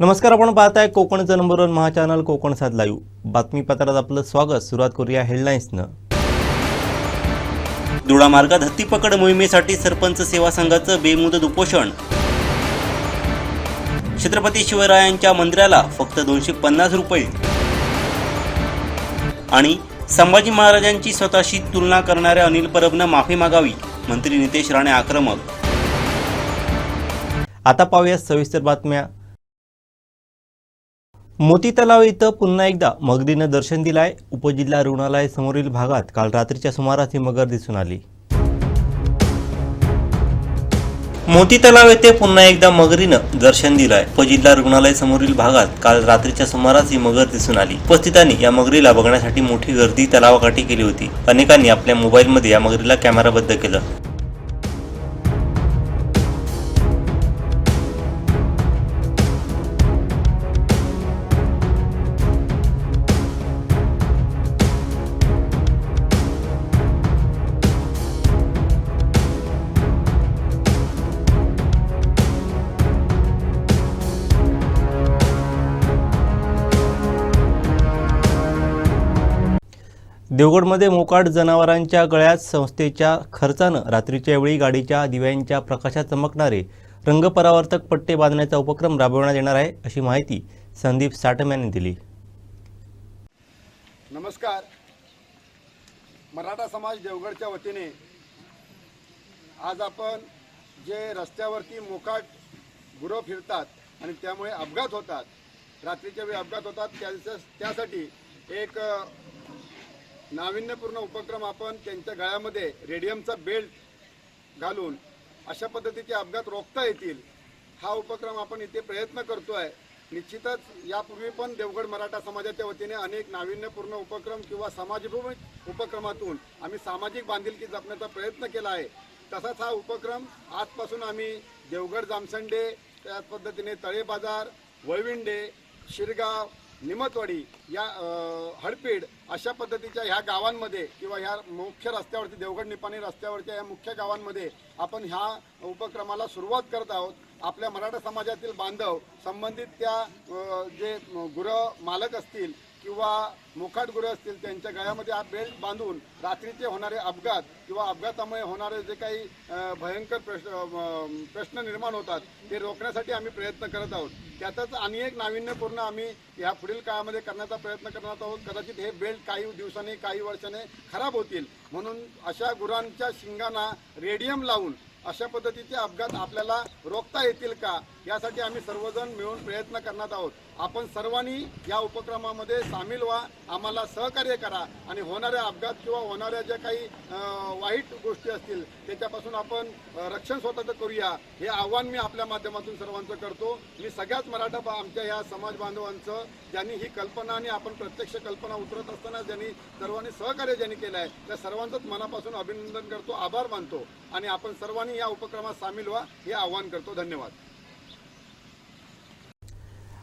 नमस्कार आपण पाहताय कोकणचं नंबर वन महाचॅनल कोकण सात लाईव्ह बातमीपत्रात आपलं स्वागत. सुरुवात करूया हेडलाईन्सनं दुडा मार्गात हत्तीपकड मोहिमेसाठी सरपंच सेवा संघाचं बेमुदत उपोषण. छत्रपती शिवरायांच्या मंदिराला फक्त दोनशे पन्नास रुपये. आणि संभाजी महाराजांची स्वतःशी तुलना करणाऱ्या अनिल परबनं माफी मागावी मंत्री नितेश राणे आक्रमक. आता पाहूया सविस्तर बातम्या. मोती तलाव इथं पुन्हा एकदा मगरीनं दर्शन दिलाय. उपजिल्हा रुग्णालय समोरील भागात काल रात्रीच्या सुमारास ही मगर दिसून आली. मोती तलाव येथे पुन्हा एकदा मगरीनं दर्शन दिलंय. उपजिल्हा रुग्णालय समोरील भागात काल रात्रीच्या सुमारास ही मगर दिसून आली. उपस्थितांनी या मगरीला बघण्यासाठी मोठी गर्दी तलावाकाठी केली होती. अनेकांनी आपल्या मोबाईलमध्ये या मगरीला कॅमेराबद्ध केलं. देवगडमध्ये मोकाट जनावरांच्या गळ्यात संस्थेच्या खर्चानं रात्रीच्या वेळी गाडीच्या दिव्यांच्या प्रकाशात चमकणारे रंगपरावर्तक पट्टे बांधण्याचा उपक्रम राबवण्यात येणार आहे अशी माहिती संदीप साटम यांनी दिली. नमस्कार. मराठा समाज देवगडच्या वतीने आज आपण जे रस्त्यावरती मोकाट गुरं फिरतात आणि त्यामुळे अपघात होतात रात्रीच्या वेळी अपघात होतात त्या त्यासाठी एक नाविन्यपूर्ण उपक्रम आपण त्यांच्या गळ्यामध्ये रेडियमचा बेल्ट घालून अशा पद्धतीचे अपघात रोखता येतील हा उपक्रम आपण इथे प्रयत्न करतो आहे निश्चितच यापूर्वी पण देवगड मराठा समाजाच्या वतीने अनेक नाविन्यपूर्ण उपक्रम किंवा समाजभूमी उपक्रमातून आम्ही सामाजिक बांधिलकी जपण्याचा प्रयत्न केला आहे. तसाच हा उपक्रम आजपासून आम्ही देवगड जामसंडे त्याच पद्धतीने तळे बाजार वळविंडे शिरगाव निमतवाडी या अ, हडपीड अशा पद्धतीच्या ह्या गावांमध्ये किंवा ह्या मुख्य रस्त्यावरती देवगड निपाणी रस्त्यावरच्या या मुख्य गावांमध्ये आपण ह्या उपक्रमाला सुरुवात करत आहोत. आपल्या मराठा समाजातील बांधव संबंधित त्या जे गुरं मालक असतील किंवा मोकाट गुरे असतील त्यांच्या गळ्यामध्ये हा बेल्ट बांधून रात्रीचे होणारे अपघात किंवा अपघातामुळे होणारे जे काही भयंकर प्रश्न प्रश्न निर्माण होतात ते रोखण्यासाठी आम्ही प्रयत्न करत आहोत. त्यातच आणि एक नाविन्यपूर्ण आम्ही या पुढील काळामध्ये करण्याचा प्रयत्न करणार आहोत. कदाचित हे बेल्ट काही दिवसांनी काही वर्षाने खराब होतील. म्हणून अशा गुरांच्या शिंगांना रेडियम लावून अशा पद्धतीचे अपघात आपल्याला रोखता येतील का यासाठी आम्ही सर्वजण मिळून प्रयत्न करणार आहोत. आपण सर्वांनी या उपक्रमामध्ये सामील व्हा आम्हाला सहकार्य करा आणि होणाऱ्या अपघात किंवा होणाऱ्या ज्या काही वाईट गोष्टी असतील त्याच्यापासून आपण रक्षण स्वतःचं करूया. हे आव्हान मी आपल्या माध्यमातून सर्वांचं करतो. मी सगळ्याच मराठा बा- आमच्या या समाज बांधवांचं ज्यांनी ही कल्पना आणि आपण प्रत्यक्ष कल्पना उतरत असताना ज्यांनी सर्वांनी सहकार्य ज्यांनी केलं आहे त्या सर्वांचंच मनापासून अभिनंदन करतो आभार मानतो. आणि आपण सर्वांनी या उपक्रमात सामील व्हा हे आव्हान करतो. धन्यवाद.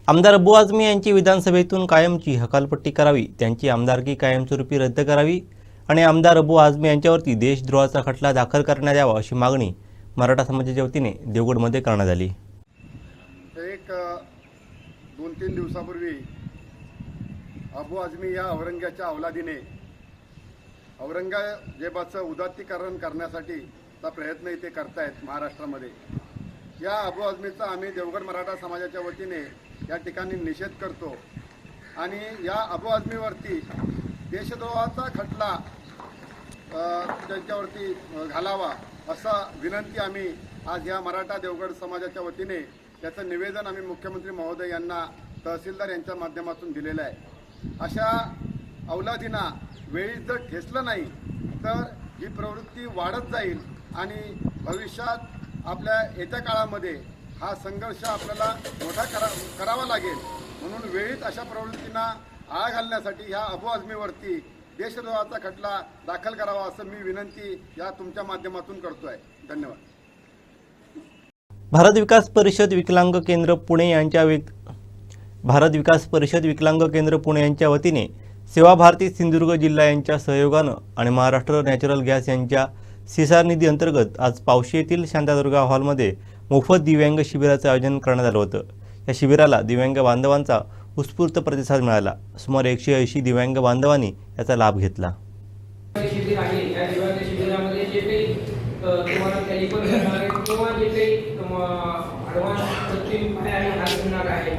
आमदार अब्बू आझमी यांची विधानसभेतून कायमची हकालपट्टी करावी त्यांची आमदारकी कायमस्वरूपी रद्द करावी आणि आमदार अब्बू आझमी यांच्यावरती देशद्रोहाचा खटला दाखल करण्यात यावा अशी मागणी मराठा समाजाच्या वतीने देवगडमध्ये करण्यात आली. एक दोन तीन दिवसापूर्वी अबू आझमी या औरंग्याच्या अवलादीने औरंगजेबाचं उदात्तीकरण करण्यासाठी प्रयत्न इथे करतायत महाराष्ट्रामध्ये. या अबू आझमीचा आम्ही देवगड मराठा समाजाच्या वतीने या ठिकाणी निषेध करतो. आणि या अबू आझमीवरती देशद्रोहाचा खटला त्यांच्यावरती घालावा असा विनंती आम्ही आज या मराठा देवगड समाजाच्या वतीने त्याचं निवेदन आम्ही मुख्यमंत्री महोदय यांना तहसीलदार यांच्या माध्यमातून दिलेलं आहे. अशा अवलादींना वेळी जर ठेसलं नाही तर ही प्रवृत्ती वाढत जाईल आणि भविष्यात आपल्या येत्या काळामध्ये हा संघर्ष आपल्याला मोठा करा करावा लागेल. म्हणून वेळीत अशा प्रवृत्तींना आळा घालण्यासाठी ह्या अबू आझमीवरती देशद्रोहाचा खटला दाखल करावा असं मी विनंती या तुमच्या माध्यमातून करतोय. धन्यवाद. भारत विकास परिषद विकलांग केंद्र पुणे यांच्या विक भारत विकास परिषद विकलांग केंद्र पुणे यांच्या वतीने सेवा भारती सिंधुदुर्ग जिल्हा यांच्या सहयोगानं आणि महाराष्ट्र नॅचरल गॅस यांच्या सिसार निधी अंतर्गत आज पावशी येथील शांतादुर्गा हॉलमध्ये मोफत दिव्यांग शिबिराचं आयोजन करण्यात आलं होतं. या शिबिराला दिव्यांग बांधवांचा उत्स्फूर्त प्रतिसाद मिळाला. सुमारे एकशे ऐंशी दिव्यांग बांधवांनी याचा लाभ घेतला जे शिबिर आहे या दिव्यांग शिबिरामध्ये जे काही अ, तुम्हाला कॅलिपर मिळणार आहे किंवा जे काही ॲडव्हान्स कृत्रिम पाय आणि हात मिळणार आहे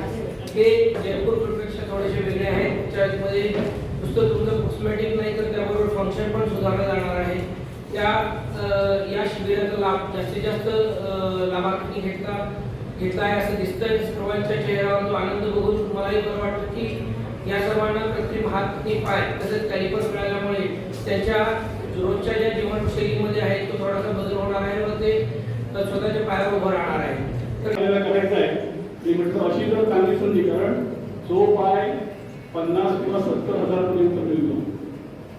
ते जयपूर फूडपेक्षा थोडेसे वेगळे आहेत त्याच्यामध्ये नुसतं तुमचं कॉस्मॅटिक नाही तर त्याबरोबर फंक्शन पण सुधारलं जाणार आहे त्या अ, या शिबिराचा लाभ जास्तीत जास्त लाभार्थी घेतला घेतला आहे असं दिसतंय. सर्वांच्या चेहऱ्यावर तो आनंद बघून मलाही बरं वाटतं की या सर्वांना कृत्रिम हात आणि पाय तसेच कॅलिपर मिळाल्यामुळे त्यांच्या रोजच्या ज्या जीवनशैलीमध्ये आहे तो थोडासा बदल होणार आहे व ते स्वतःच्या पायावर उभं राहणार आहे. तर करायचं आहे मी म्हटलं अशी जर चांगली संधी कारण जो पाय पन्नास किंवा सत्तर हजार मिळतो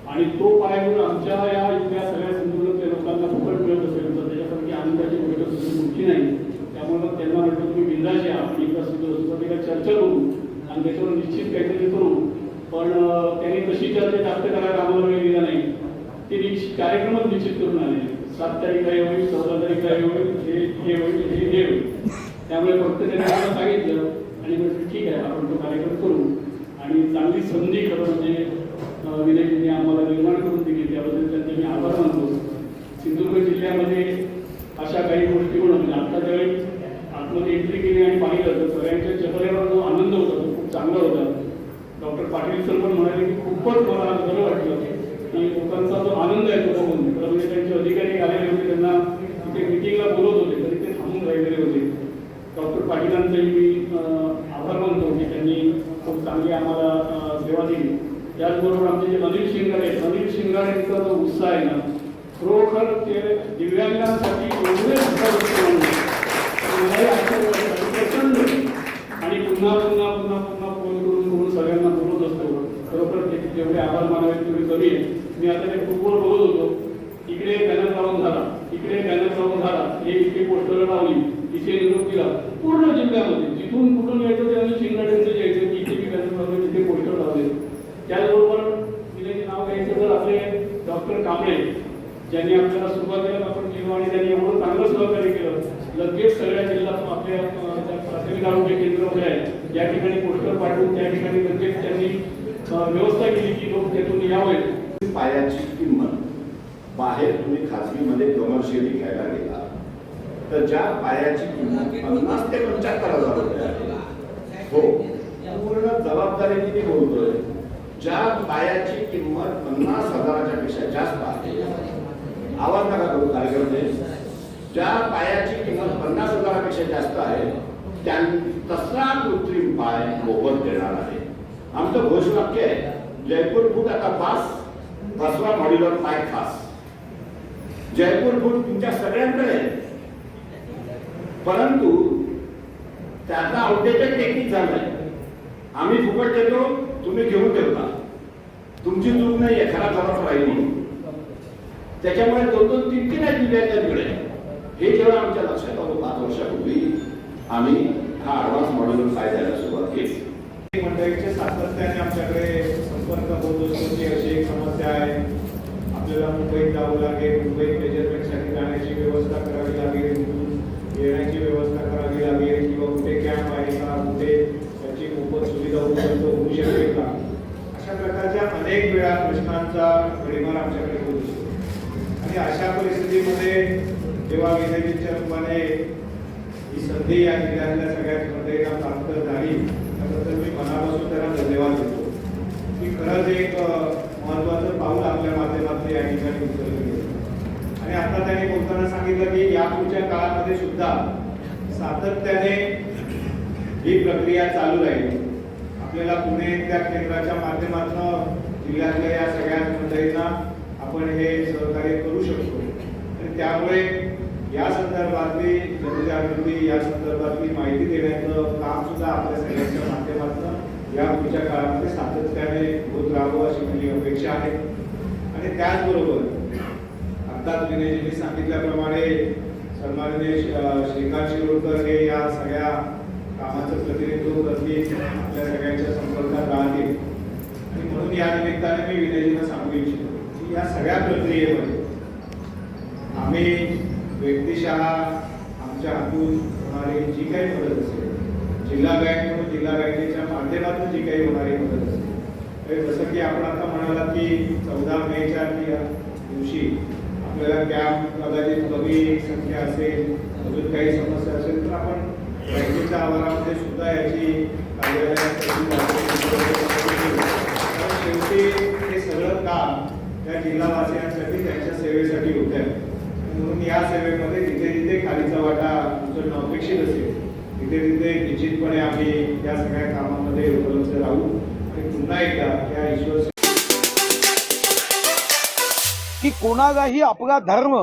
आणि तो पाय जर आमच्या या इथल्या सगळ्या सिंधुदुर्गच्या लोकांना फुकट मिळत असेल तर त्याच्यासारखी आनंदाची गोष्ट दुसरी मोठी नाही त्यामुळे त्यांना म्हटलं तुम्ही बिंदाशी या आपण एकदा सिंधुदुर्गसाठी चर्चा करू आणि त्याच्यावर निश्चित काहीतरी करू पण अं, त्यांनी तशी चर्चा जास्त करायला आम्हाला वेळ दिला नाही ते निश्चित कार्यक्रमच निश्चित करून आले सात तारीख काय होईल चौदा तारीख काय होईल हे हे होईल हे हे होईल त्यामुळे फक्त त्यांनी आम्हाला सांगितलं आणि म्हटलं ठीक आहे आपण तो कार्यक्रम करू आणि चांगली संधी खरं म्हणजे अं, विनयजींनी आम्हाला निर्माण करून दिली. त्याबद्दल त्यांचे मी आभार मानतो. सिंधुदुर्ग जिल्ह्यामध्ये अशा काही गोष्टी होणं म्हणजे आता ज्यावेळी आतमध्ये एंट्री केली आणि पाहिलं तर सगळ्यांच्या चेहऱ्यावर जो आनंद होता तो खूप चांगला होता. डॉक्टर पाटील सर पण म्हणाले की खूपच मला बरं वाटलं. की लोकांचा जो आनंद आहे तो बघून खरं म्हणजे त्यांचे अधिकारी आलेले होते त्यांना तिथे मिटिंगला बोलत होते तरी ते थांबून राहिलेले होते. डॉक्टर पाटीलांचंही मी आभार मानतो की त्यांनी खूप चांगली आम्हाला अं, दिली त्याचबरोबर आमचे जे अनिल शिंगारे आहेत अनिल शिंगारेंचा जो उत्साह आहे ना खरोखर ते दिव्यांगांसाठी एवढे प्रचंड आणि पुन्हा पुन्हा पुन्हा पुन्हा फोन करून करून सगळ्यांना बोलत असतो. खरोखर ते जेवढे आभार मानावे तेवढे कमी आहे मी आता ते खूपवर बोलत होतो. इकडे बॅनर लावून झाला इकडे बॅनर लावून झाला हे इथे पोस्टर लावली. तिथे निरोप दिला पूर्ण जिल्ह्यामध्ये. जिथून कुठून यायचं त्यांनी शिंगाड्यांचं यायचं की इथे बॅनर लावले तिथे पोस्टर लावले त्याचबरोबर तिने नाव घ्यायचं तर आपले डॉक्टर कांबळे ज्यांनी आपल्याला सुरुवातीला आपण केलं आणि त्यांनी एवढं चांगलं सहकार्य केलं. लगेच सगळ्या जिल्ह्यात आपल्या प्राथमिक आरोग्य केंद्र वगैरे आहे या ठिकाणी पोस्टर पाठवून त्या ठिकाणी लगेच त्यांनी व्यवस्था केली की लोक त्यातून यावेत. पायाची किंमत बाहेर तुम्ही खाजगीमध्ये कमर्शियली घ्यायला गेला तर ज्या पायाची किंमत पन्नास ते पंच्याहत्तर हजार रुपये हो. पूर्ण जबाबदारीने मी बोलतोय. ज्या पायाची किंमत पन्नास हजाराच्या पेक्षा जास्त आहे आवाज नका करू कार्यक्रम ज्या पायाची किंमत पन्नास हजारापेक्षा जास्त आहे त्या तसा कृत्रिम पाय मोफत देणार आहे. आमचं घोषवाक्य आहे जयपूर फूट आता पास बसवा मॉड्युलर पाय खास. जयपूर फूट तुमच्या सगळ्यांकडे आहे. परंतु त्याचा आउटडेटेड टेक्निक झालाय आम्ही फुकट देतो तुम्ही घेऊन ठेवता. तुमची चूक नाही आहे खरा खराच राहील म्हणून. त्याच्यामुळे दोन दोन तीन तीन आहेत दिव्यांगांकडे हे जेव्हा आमच्या लक्षात आलं पाच वर्षापूर्वी आम्ही हा ऍडव्हान्स मॉडेल कायद्याला सुरुवात केली. मंडळीचे सातत्याने आमच्याकडे संपर्क होत असतो की अशी एक समस्या आहे. आपल्याला मुंबईत जावं लागेल मुंबईत मेजरमेंटसाठी जाण्याची व्यवस्था करावी लागेल येण्याची व्यवस्था करावी लागेल किंवा कुठे कॅम्प आहे का कुठे त्याची मोफत सुविधा उपलब्ध होऊ शकेल का अशा प्रकारच्या अनेक वेळा प्रश्नांचा परिमाण आमच्याकडे होत असतो आणि अशा परिस्थितीमध्ये जेव्हा विनयजींच्या रूपाने ही संधी या जिल्ह्यातल्या सगळ्या मंडळींना प्राप्त झाली त्याबद्दल मी मनापासून त्यांना धन्यवाद देतो. की खरंच एक महत्त्वाचं पाऊल आपल्या माध्यमातून या ठिकाणी उचललं आणि आता त्यांनी बोलताना सांगितलं की यापुढच्या काळामध्ये सुद्धा सातत्याने ही प्रक्रिया चालू राहील. आपल्याला पुणे त्या केंद्राच्या माध्यमातून जिल्ह्यातल्या या सगळ्या मंडळींना आपण हे सहकार्य करू शकतो. आणि त्यामुळे या संदर्भातली जनजागृती या संदर्भातली माहिती देण्याचं काम सुद्धा आपल्या सगळ्यांच्या माध्यमातून या पुढच्या काळामध्ये सातत्याने होत राहावं अशी माझी अपेक्षा आहे. आणि त्याचबरोबर आत्ताच विनयजींनी सांगितल्याप्रमाणे सन्माननीय श्रीकांत शिरोडकर हे या सगळ्या कामाचं प्रतिनिधित्व करतील आपल्या सगळ्यांच्या संपर्कात राहतील. आणि म्हणून या निमित्ताने मी विनयजीला सांगू इच्छितो की या सगळ्या प्रक्रियेमध्ये आम्ही व्यक्तिशः आमच्या हातून होणारी जी काही मदत असेल जिल्हा बँक म्हणून जिल्हा बँकेच्या माध्यमातून जी काही होणारी मदत असेल जसं की आपण आता म्हणाला की चौदा मेच्या या दिवशी आपल्याला कॅम्प कदाचित कमी संख्या असेल अजून काही समस्या असेल तर आपण बँकेच्या आवारामध्ये सुद्धा याची कार्यालयात शेवटी हे सगळं काम त्या जिल्हावासियांसाठी त्यांच्या सेवेसाठी होत आहे. म्हणून या सेवेमध्ये जिथे जिथे खालीचा वाटा उचलणं अपेक्षित असेल तिथे तिथे निश्चितपणे आम्ही या सगळ्या कामामध्ये उपलब्ध राहू. आणि पुन्हा एकदा या ईश्वर की कोणालाही आपला धर्म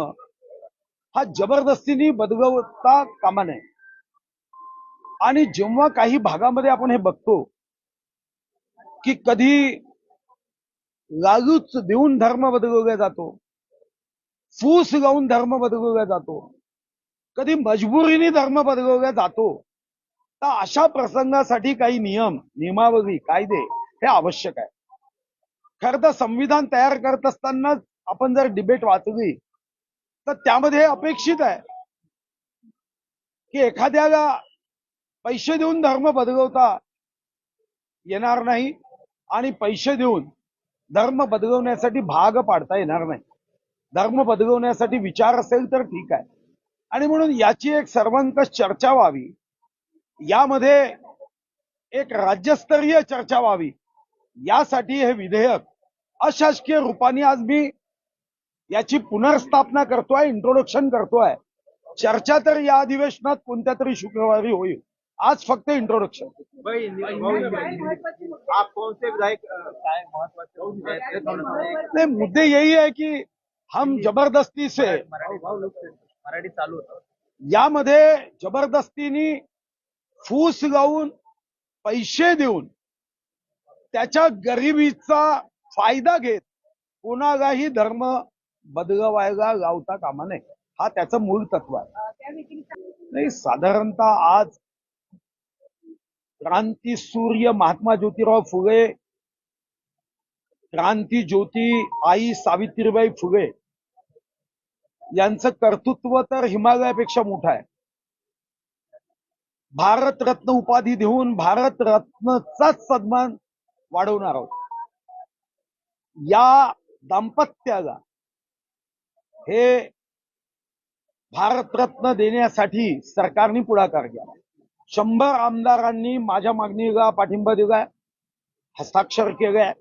हा जबरदस्तीने बदलवता कामा नये. आणि जेव्हा काही भागामध्ये आपण हे बघतो की कधी लालूच देऊन धर्म बदलवला जातो. फूस लावून धर्म बदलवला जातो. कधी मजबुरीने धर्म बदलवला जातो. तर अशा प्रसंगासाठी काही नियम नियमावली कायदे हे आवश्यक आहे. खर तर संविधान तयार करत असतानाच आपण जर डिबेट वाचली तर त्यामध्ये अपेक्षित आहे. की एखाद्याला पैसे देऊन धर्म बदलवता येणार नाही आणि पैसे देऊन धर्म बदलवण्यासाठी भाग पाडता येणार नाही. धर्म बदलवण्यासाठी विचार असेल तर ठीक आहे. आणि म्हणून याची एक सर्वंकष चर्चा व्हावी. यामध्ये एक राज्यस्तरीय चर्चा व्हावी. यासाठी हे विधेयक अशासकीय रूपाने आज मी याची पुनर्स्थापना करतोय इंट्रोडक्शन करतोय. चर्चा तर या अधिवेशनात कोणत्या तरी शुक्रवारी होईल. आज फक्त इंट्रोडक्शन आप कौन से विधायक काय महत्त्वाचे नहीं मुद्दे यही है कि हम जबरदस्ती से मराठी चालू यामध्ये जबरदस्तीने फूस लावून पैसे देऊन त्याच्या गरिबीचा फायदा घेत कोणालाही धर्म बदलवायला लावता कामा नये. हा त्याचं मूळ तत्व आहे. नाही साधारणतः आज क्रांती सूर्य महात्मा ज्योतिराव फुले क्रांती ज्योती आई सावित्रीबाई फुले यांचं कर्तृत्व तर हिमालयापेक्षा मोठं आहे. भारतरत्न उपाधी देऊन भारतरत्नचाच सन्मान वाढवणार आहोत. या दाम्पत्याला हे भारतरत्न देण्यासाठी सरकारने पुढाकार घ्यावा. शंभर आमदारांनी माझ्या मागणीला पाठिंबा दिलाय हस्ताक्षर केलाय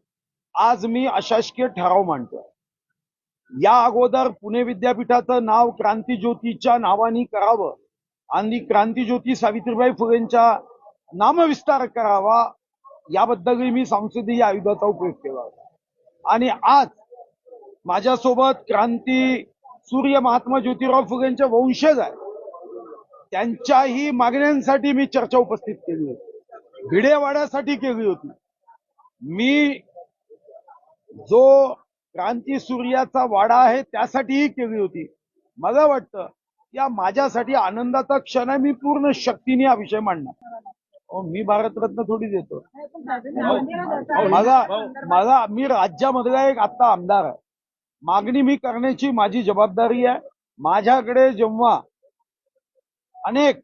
आज मी अशासकीय ठराव मांडतोय. या अगोदर पुणे विद्यापीठाचं नाव क्रांतीज्योतीच्या नावाने करावं आणि क्रांतीज्योती सावित्रीबाई फुलेंच्या नामविस्तार करावा याबद्दलही मी संसदीय आयुधाचा उपयोग केला होता. आणि आज माझ्यासोबत क्रांती सूर्य महात्मा ज्योतिराव फुलेंचे वंशज आहे त्यांच्याही मागण्यांसाठी मी चर्चा उपस्थित केली होती. भिडेवाड्यासाठी केली होती. मी जो क्रांती सूर्याचा वाडा आहे त्यासाठीही केली होती. मला वाटतं या माझ्यासाठी आनंदाचा क्षण आहे मी पूर्ण शक्तीने हा विषय मांडणार. मी भारतरत्न थोडी देतो. मला मला मी राज्यामधला एक आता आमदार आहे. मागणी मी करण्याची माझी जबाबदारी आहे. माझ्याकडे जेव्हा अनेक.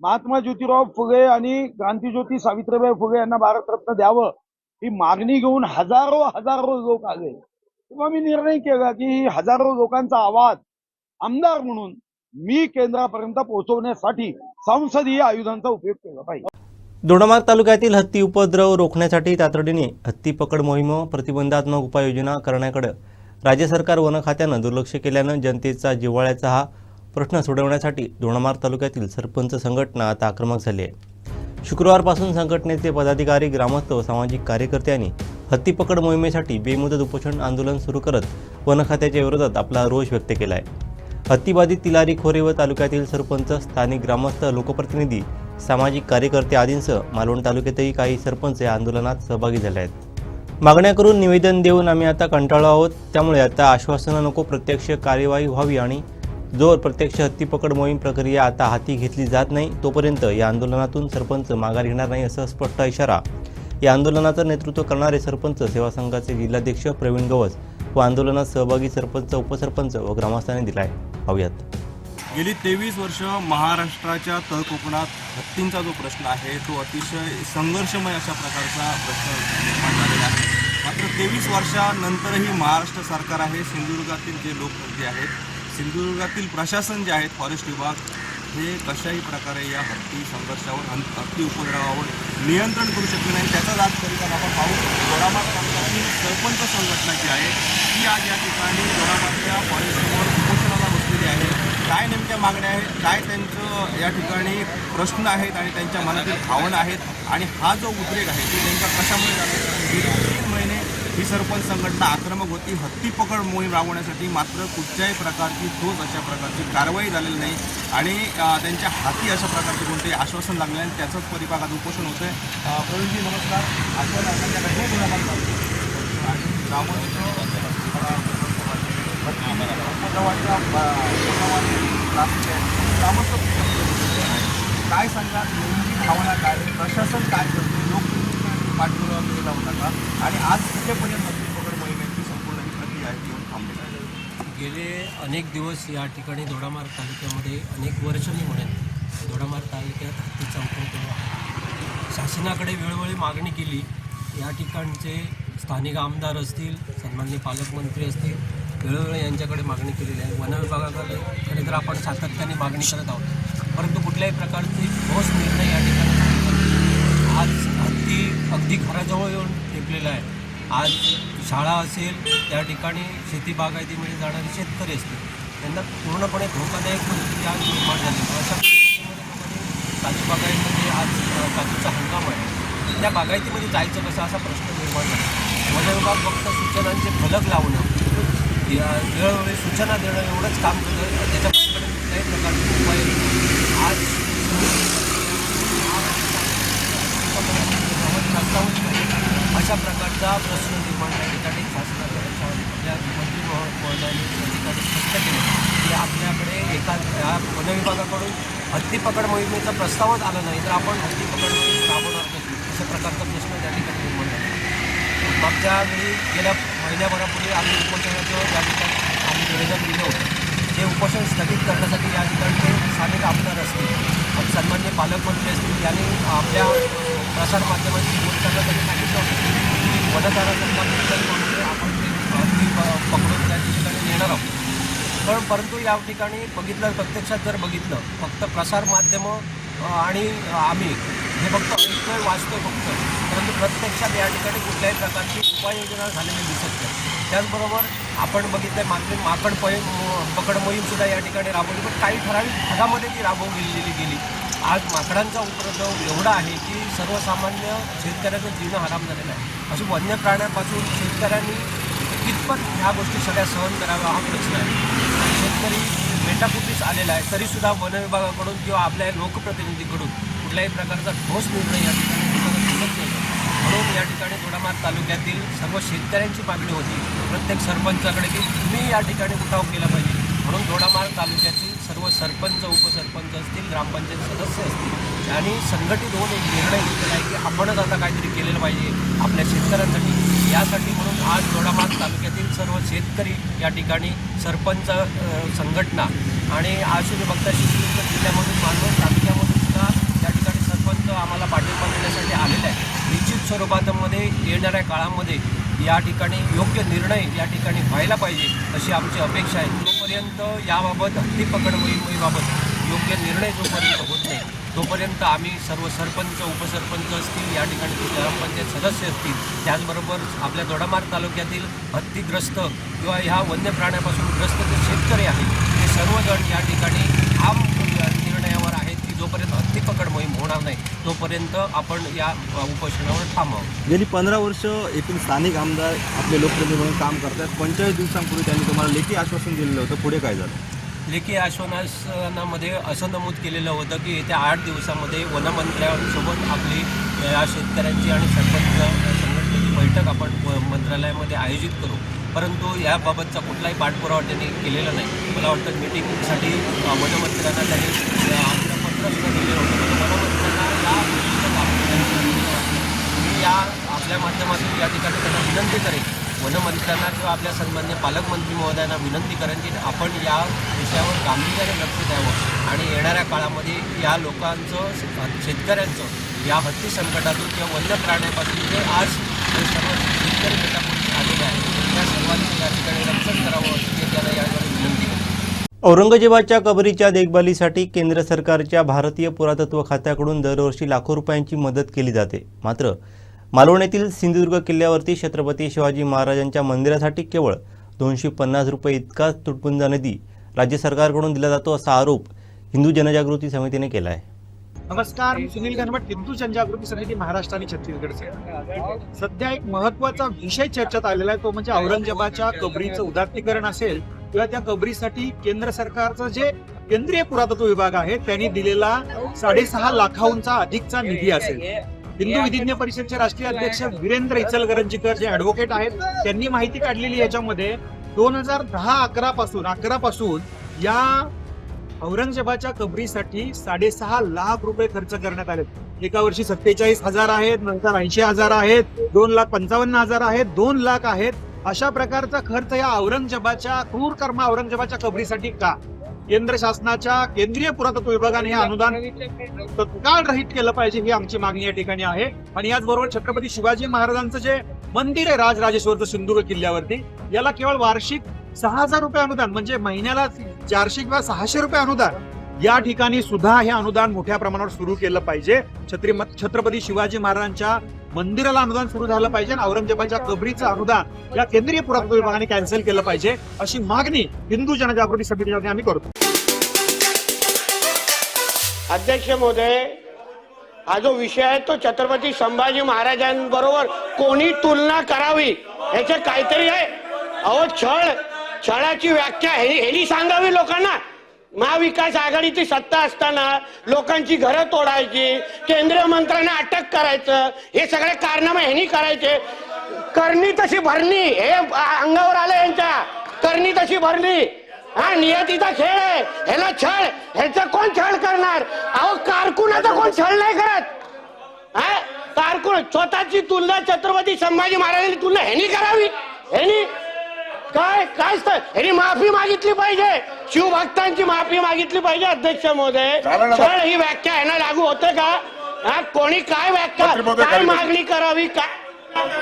महात्मा ज्योतिराव फुले आणि क्रांतीज्योती सावित्रीबाई फुले यांना भारतरत्न द्यावं ही मागणी घेऊन हजारो हजारो लोक आले. तेव्हा मी निर्णय केला की हजारो लोकांचा आवाज आमदार म्हणून मी केंद्रापर्यंत पोहोचवण्यासाठी संसदीय आयुधांचा उपयोग केला पाहिजे. दोडामार्ग तालुक्यातील हत्ती उपद्रव रोखण्यासाठी तातडीने हत्ती पकड मोहीम प्रतिबंधात्मक उपाययोजना करण्याकडे राज्य सरकार वन खात्यानं दुर्लक्ष केल्यानं जनतेचा जिव्हाळ्याचा हा प्रश्न सोडवण्यासाठी दोडामार्ग तालुक्यातील सरपंच संघटना आता आक्रमक झाली आहे. शुक्रवारपासून संघटनेचे पदाधिकारी ग्रामस्थ व सामाजिक कार्यकर्त्यांनी हत्ती पकड मोहिमेसाठी बेमुदत उपोषण आंदोलन सुरू करत वन खात्याच्या विरोधात आपला रोष व्यक्त केला आहे हत्तीबाधित तिलारी खोरे व तालुक्यातील सरपंच स्थानिक ग्रामस्थ लोकप्रतिनिधी सामाजिक कार्यकर्ते आदींसह मालवण तालुक्यातही काही सरपंच या आंदोलनात सहभागी झाले आहेत. मागण्या करून निवेदन देऊन आम्ही आता कंटाळलो आहोत. त्यामुळे आता आश्वासनं नको प्रत्यक्ष कार्यवाही व्हावी आणि जोर प्रत्यक्ष हत्ती पकड मोहीम प्रक्रिया आता हाती घेतली जात नाही. तोपर्यंत या आंदोलनातून सरपंच माघार घेणार नाही असं स्पष्ट इशारा. या आंदोलनाचं नेतृत्व करणारे सरपंच सेवा संघाचे जिल्हाध्यक्ष प्रवीण गवस व आंदोलनात सहभागी सरपंच उपसरपंच व ग्रामस्थांनी दिलाय. हव्यात पाहूयात. गेली तेवीस वर्ष महाराष्ट्राच्या तळकोकणात हत्तींचा जो प्रश्न आहे तो अतिशय संघर्षमय अशा प्रकारचा प्रश्न निर्माण झालेला आहे. मात्र तेवीस वर्षानंतरही महाराष्ट्र सरकार आहे. सिंधुदुर्गातील जे लोकप्रतिनिधी आहेत सिंधुदुर्गातील प्रशासन जे आहेत फॉरेस्ट विभाग हे कशाही प्रकारे या हत्ती संघर्षावर हं- हत्ती उपद्रवावर नियंत्रण करू शकले नाही त्याचाच आज करिता आपण पाहू. दोडामार्ग तालुक्यातील सरपंच संघटना जी आहे ती आज या ठिकाणी दोडामार्गच्या फॉरेस्टवर उपोषणाला बसलेली आहे. काय नेमक्या मागण्या आहेत काय त्यांचं या ठिकाणी प्रश्न आहेत आणि त्यांच्या मनातील भावना आहेत आणि हा जो उद्रेक आहे तो नेमका कशामुळे झाला ही सरपंच संघटना आक्रमक होती. हत्ती पकड मोहीम राबवण्यासाठी मात्र कुठच्याही प्रकारची ठोस अशा प्रकारची कारवाई झालेली नाही. आणि त्यांच्या हाती अशा प्रकारचे कोणतेही आश्वासन लागले आणि त्याचंच परिपाकात उपोषण होतं आहे प्रवीणजी नमस्कार. आश्वासन हे आणि काय सांगा नेमकी भावना काय? प्रशासन काय करते लोक पाठपुरावा केलेला होता का? आणि आज कुठेपर्यंत हत्ती पकड मोहिमेची संपूर्ण ही प्रक्रिया आहे ती येऊन थांबलेली आहे? गेले अनेक दिवस या ठिकाणी दोडामार्ग तालुक्यामध्ये अनेक वर्ष मी म्हणेन दोडामार्ग तालुक्यात हत्तीचा उपद्रव शासनाकडे वेळोवेळी मागणी केली. या ठिकाणचे स्थानिक आमदार असतील सन्मान्य पालकमंत्री असतील वेळोवेळी यांच्याकडे मागणी केलेली आहे. वन विभागाकडे कडे तर आपण सातत्याने मागणी करत आहोत. परंतु कुठल्याही प्रकारचे ठोस निर्णय या ठिकाणी आज अगदी घराजवळ येऊन ठेपलेलं आहे. आज शाळा असेल त्या ठिकाणी शेती बागायतीमध्ये जाणारे शेतकरी असतील. त्यांना पूर्णपणे धोकादायक परिस्थिती आज निर्माण झाली. अशा काजू बागायतीमध्ये आज काजूचा हंगाम आहे. त्या बागायतीमध्ये जायचं कसं असा प्रश्न निर्माण झाला. वन विभाग फक्त सूचनांचे फलक लावणं या वेळोवेळी सूचना देणं एवढंच काम करतं त्याच्या काही कुठल्याही प्रकारचे उपाय आज प्रस्ताव अशा प्रकारचा प्रश्न निर्माण या ठिकाणी शासनाकडे आपल्या मंत्री महोदयांनी या ठिकाणी स्पष्ट केले की आपल्याकडे एका या वन विभागाकडून मोहिमेचा प्रस्तावच आला नाही तर आपण हत्तीपकड राबवणार कशी अशा प्रकारचा प्रश्न त्या ठिकाणी निर्माण झाला. मागच्या वेळी गेल्या महिन्याभरापूर्वी आम्ही उपोषणाचं या ठिकाणी आम्ही निवेदन दिलं होतं. जे उपोषण स्थगित करण्यासाठी या ठिकाणचे स्थानिक आमदार असतील सन्मान्य पालकमंत्री असतील यांनी आपल्या प्रसारमाध्यमांशी बोलताना त्यांनी सांगितलं होतं की वनधारा संघाबद्दल आपण ते प- पकडून त्या ठिकाणी नेणार आहोत. पण परंतु या ठिकाणी बघितलं प्रत्यक्षात जर बघितलं फक्त प्रसारमाध्यमं आणि आम्ही हे फक्त ऐकतोय वाचतोय फक्त परंतु प्रत्यक्षात या ठिकाणी कुठल्याही प्रकारची उपाययोजना झालेली दिसत नाही. त्याचबरोबर आपण बघितलं आहे मागणी माकड पय पकड मोहीमसुद्धा या ठिकाणी राबवली पण काही ठराविक भागामध्ये ती राबवलेली गेली. आज माकडांचा उपद्रव एवढा आहे की सर्वसामान्य शेतकऱ्याचं जीवन हराम झालेलं आहे. अशी वन्य प्राण्यापासून शेतकऱ्यांनी कितपत ह्या गोष्टी सगळ्या सहन कराव्या हा प्रश्न आहे. शेतकरी मेटाकुटीस आलेला आहे तरीसुद्धा वन विभागाकडून किंवा आपल्या लोकप्रतिनिधीकडून कुठल्याही प्रकारचा ठोस निर्णय या ठिकाणी म्हणून या ठिकाणी थोडामार तालुक्यातील सर्व शेतकऱ्यांची मागणी होती. प्रत्येक सरपंचाकडे की तुम्ही या ठिकाणी उठाव केला पाहिजे. म्हणून थोडामार तालुक्यातील सर्व सरपंच उपसरपंच असतील ग्रामपंचायत सदस्य असतील आणि संघटित होऊन एक निर्णय घेतलेला आहे की आपणच आता काहीतरी केलेलं पाहिजे आपल्या शेतकऱ्यांसाठी. यासाठी म्हणून आज दोडामार्ग तालुक्यातील सर्व शेतकरी या ठिकाणी सरपंच संघटना आणि आशुर्य बघता शिवसेनेच्या जिल्ह्यामधून मानवत तालुक्यामधून सुद्धा या ठिकाणी सरपंच आम्हाला पाठिंबा देण्यासाठी आलेला आहे निश्चित स्वरूपामध्ये येणाऱ्या काळामध्ये या ठिकाणी योग्य निर्णय या ठिकाणी व्हायला पाहिजे अशी आमची अपेक्षा आहे. तोपर्यंत याबाबत हत्ती पकड मोहिमेबाबत योग्य निर्णय जोपर्यंत होत नाही तोपर्यंत आम्ही सर्व सरपंच उपसरपंच असतील या ठिकाणी ग्रामपंचायत सदस्य असतील त्याचबरोबर आपल्या दोडामार्ग तालुक्यातील हत्तीग्रस्त किंवा ह्या वन्य प्राण्यापासून ग्रस्त जे शेतकरी आहेत ते सर्वजण या ठिकाणी आम जोपर्यंत हत्ती पकड मोहीम होणार नाही तोपर्यंत आपण या उपोषणावर थांबावं. गेली पंधरा वर्ष येथील स्थानिक आमदार आपले लोकप्रतिनिधी म्हणून काम करतात. पंचेचाळीस दिवसांपूर्वी त्यांनी तुम्हाला लेखी आश्वासन दिलेलं होतं. पुढे काय झालं? लेखी आश्वासनामध्ये असं नमूद केलेलं होतं की येत्या आठ दिवसामध्ये वनमंत्र्यांसोबत आपली या शेतकऱ्यांची आणि सरपंच संघटनेची बैठक आपण मंत्रालयामध्ये आयोजित करू. परंतु याबाबतचा कुठलाही पाठपुरावा त्यांनी केलेला नाही. मला वाटतं मिटिंगसाठी वनमंत्र्यांना त्यांनी या मी या आपल्या माध्यमातून या ठिकाणी त्यांना विनंती करेन. वनमंत्र्यांना किंवा आपल्या सन्मान्य पालकमंत्री महोदयांना विनंती करेन की आपण या विषयावर गांभीर्याने लक्ष द्यावं आणि येणाऱ्या काळामध्ये या लोकांचं शेतकऱ्यांचं या हत्ती संकटातून किंवा वन्य प्राण्यापासून जे आज जे सर्व शेतकरी मेटापोटी आलेले आहेत त्या सर्वांनी या ठिकाणी रक्षण करावं अशी त्यांना त्याला याद्वारे विनंती औरंगजेबाच्या कबरीच्या देखभालीसाठी केंद्र सरकारच्या भारतीय पुरातत्व खात्याकडून दरवर्षी लाखो रुपयांची मदत केली जाते. मात्र मालवण सिंधुदुर्ग किल्ल्यावरती छत्रपती शिवाजी महाराजांच्या मंदिरासाठी केवळ दोनशे पन्नास रुपये इतकाच तुटपुंजा निधी राज्य सरकारकडून दिला जातो असा आरोप हिंदू जनजागृती समितीने केला आहे नमस्कार सुनील घनवट हिंदू जनजागृती समिती महाराष्ट्र आणि छत्तीसगडचे. सध्या एक महत्त्वाचा विषय चर्चेत आलेला आहे तो म्हणजे औरंगजेबाच्या कबरीचं उदात्तीकरण असेल किंवा त्या कबरीसाठी केंद्र सरकारचं जे केंद्रीय पुरातत्व विभाग आहे त्यांनी दिलेला साडेसहा लाखाहूनचा अधिकचा निधी असेल. हिंदू विधिज्ञ परिषदचे राष्ट्रीय अध्यक्ष वीरेंद्र इचलकरंजीकर जे ऍडव्होकेट आहेत त्यांनी माहिती काढलेली याच्यामध्ये दोन हजार दहा अकरा पासून अकरा पासून या औरंगजेबाच्या कबरीसाठी साडेसहा लाख रुपये खर्च करण्यात आले एका वर्षी सत्तेचाळीस हजार आहेत नंतर ऐंशी हजार आहेत दोन लाख पंचावन्न हजार आहेत दोन लाख आहेत. अशा प्रकारचा खर्च या औरंगजेबाच्या क्रूर कर्म औरंगजेबाच्या कबरीसाठी का? केंद्र शासनाच्या केंद्रीय पुरातत्व विभागाने हे अनुदान तत्काळ रहित केलं पाहिजे ही आमची मागणी या ठिकाणी आहे. आणि याचबरोबर छत्रपती शिवाजी महाराजांचं जे मंदिर आहे राजराजेश्वरचं सिंधुदुर्ग किल्ल्यावरती याला केवळ वार्षिक सहा हजार रुपये अनुदान म्हणजे महिन्याला चारशे किंवा सहाशे रुपये अनुदान या ठिकाणी सुद्धा हे अनुदान मोठ्या प्रमाणावर सुरू केलं पाहिजे. छत्री छत्रपती शिवाजी महाराजांच्या मंदिराला अनुदान सुरू झालं पाहिजे आणि औरंगजेबाच्या कबरीचं अनुदान या केंद्रीय पुरातत्व विभागाने कॅन्सल केलं पाहिजे अशी मागणी हिंदू जनजागृती समितीच्या आम्ही करतो. अध्यक्ष महोदय हा जो विषय आहे तो छत्रपती संभाजी महाराजांबरोबर कोणी तुलना करावी याचे काहीतरी आहे. अहो छळ छळाची व्याख्या हे- सांगावी लोकांना. महाविकास आघाडीची सत्ता असताना लोकांची घरं तोडायची केंद्रीय मंत्र्यांना अटक करायचं हे सगळे कारनामे ह्यांनी करायचे. करणी तशी भरणी हे अंगावर आलं यांच्या. करणी तशी भरणी. हा नियतीचा खेळ आहे. ह्याला छळ. ह्याचा कोण छळ करणार? अहो कारकुनाचा कोण छळ नाही करत. हा कारकुन स्वतःची तुलना छत्रपती संभाजी महाराजांची तुलना ह्यानी करावी. ह्यानी काय काय असतं ह्यांनी माफी मागितली पाहिजे. शिवभक्तांची माफी मागितली पाहिजे अध्यक्ष महोदय. झालं ना. छळ ही व्याख्या ह्यांना लागू होते का? हा कोणी काय व्याख्या मंत्री महोदय, काय मागणी करावी? काय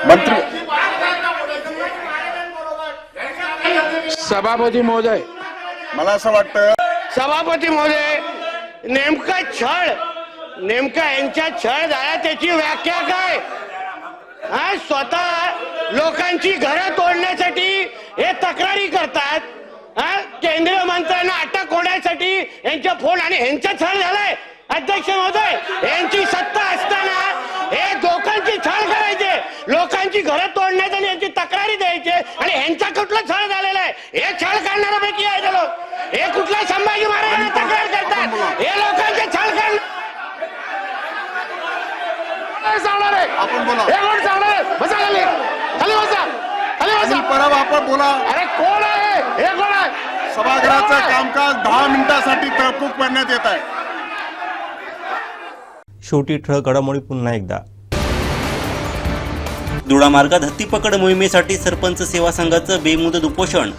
मंत्री सभापती महोदय. मला असं वाटतं सभापती महोदय नेमका छळ नेमका यांच्या छळ झाला त्याची व्याख्या काय? हा स्वतः लोकांची घरं तोडण्यासाठी हे तक्रारी करतात हा? केंद्रीय मंत्र्यांना अटक होण्यासाठी यांच्या फोन आणि यांचा छळ झालाय. अध्यक्ष महोदय यांची सत्ता असताना हे लोकांची छळ करायचे. लोकांची घरं तोडण्याचे आणि यांची तक्रारी द्यायचे आणि ह्यांचा कुठला छळ झालेला आहे? हे छळ करणाऱ्यापैकी आहे ते लोक. हे कुठल्या संभाजी महाराजांना तक्रार करतात? हे लोकांचे छळ करणार सांगणार आहे आपण बोला हे कोण सांगणार? आहे? बसा खाली. खाली बसा. परब आपण बोला अरे कोण आहे? हे कोण आहे? सभागृहाचं कामकाज दहा मिनिटासाठी तहकूब करण्यात येत आहे. शेवटी ठळक घडामोडी पुन्हा एकदा. दुडा मार्गात हत्ती पकड मोहिमेसाठी सरपंच सेवा संघाचं बेमुदत उपोषण.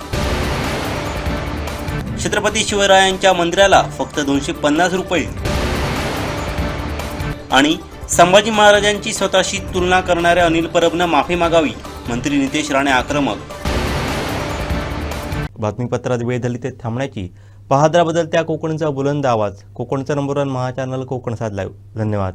छत्रपती शिवरायांच्या मंदिराला फक्त दोनशे पन्नास रुपये. आणि संभाजी महाराजांची स्वतःशी तुलना करणाऱ्या अनिल परबनं माफी मागावी. मंत्री नितेश राणे आक्रमक. बातमीपत्रात वेळ झाली ते थांबण्याची. पहादरा बदलत्या कोकणचा बुलंद आवाज. कोकणचा नंबर वन महाचॅनल कोकण साध लाईव्ह धन्यवाद.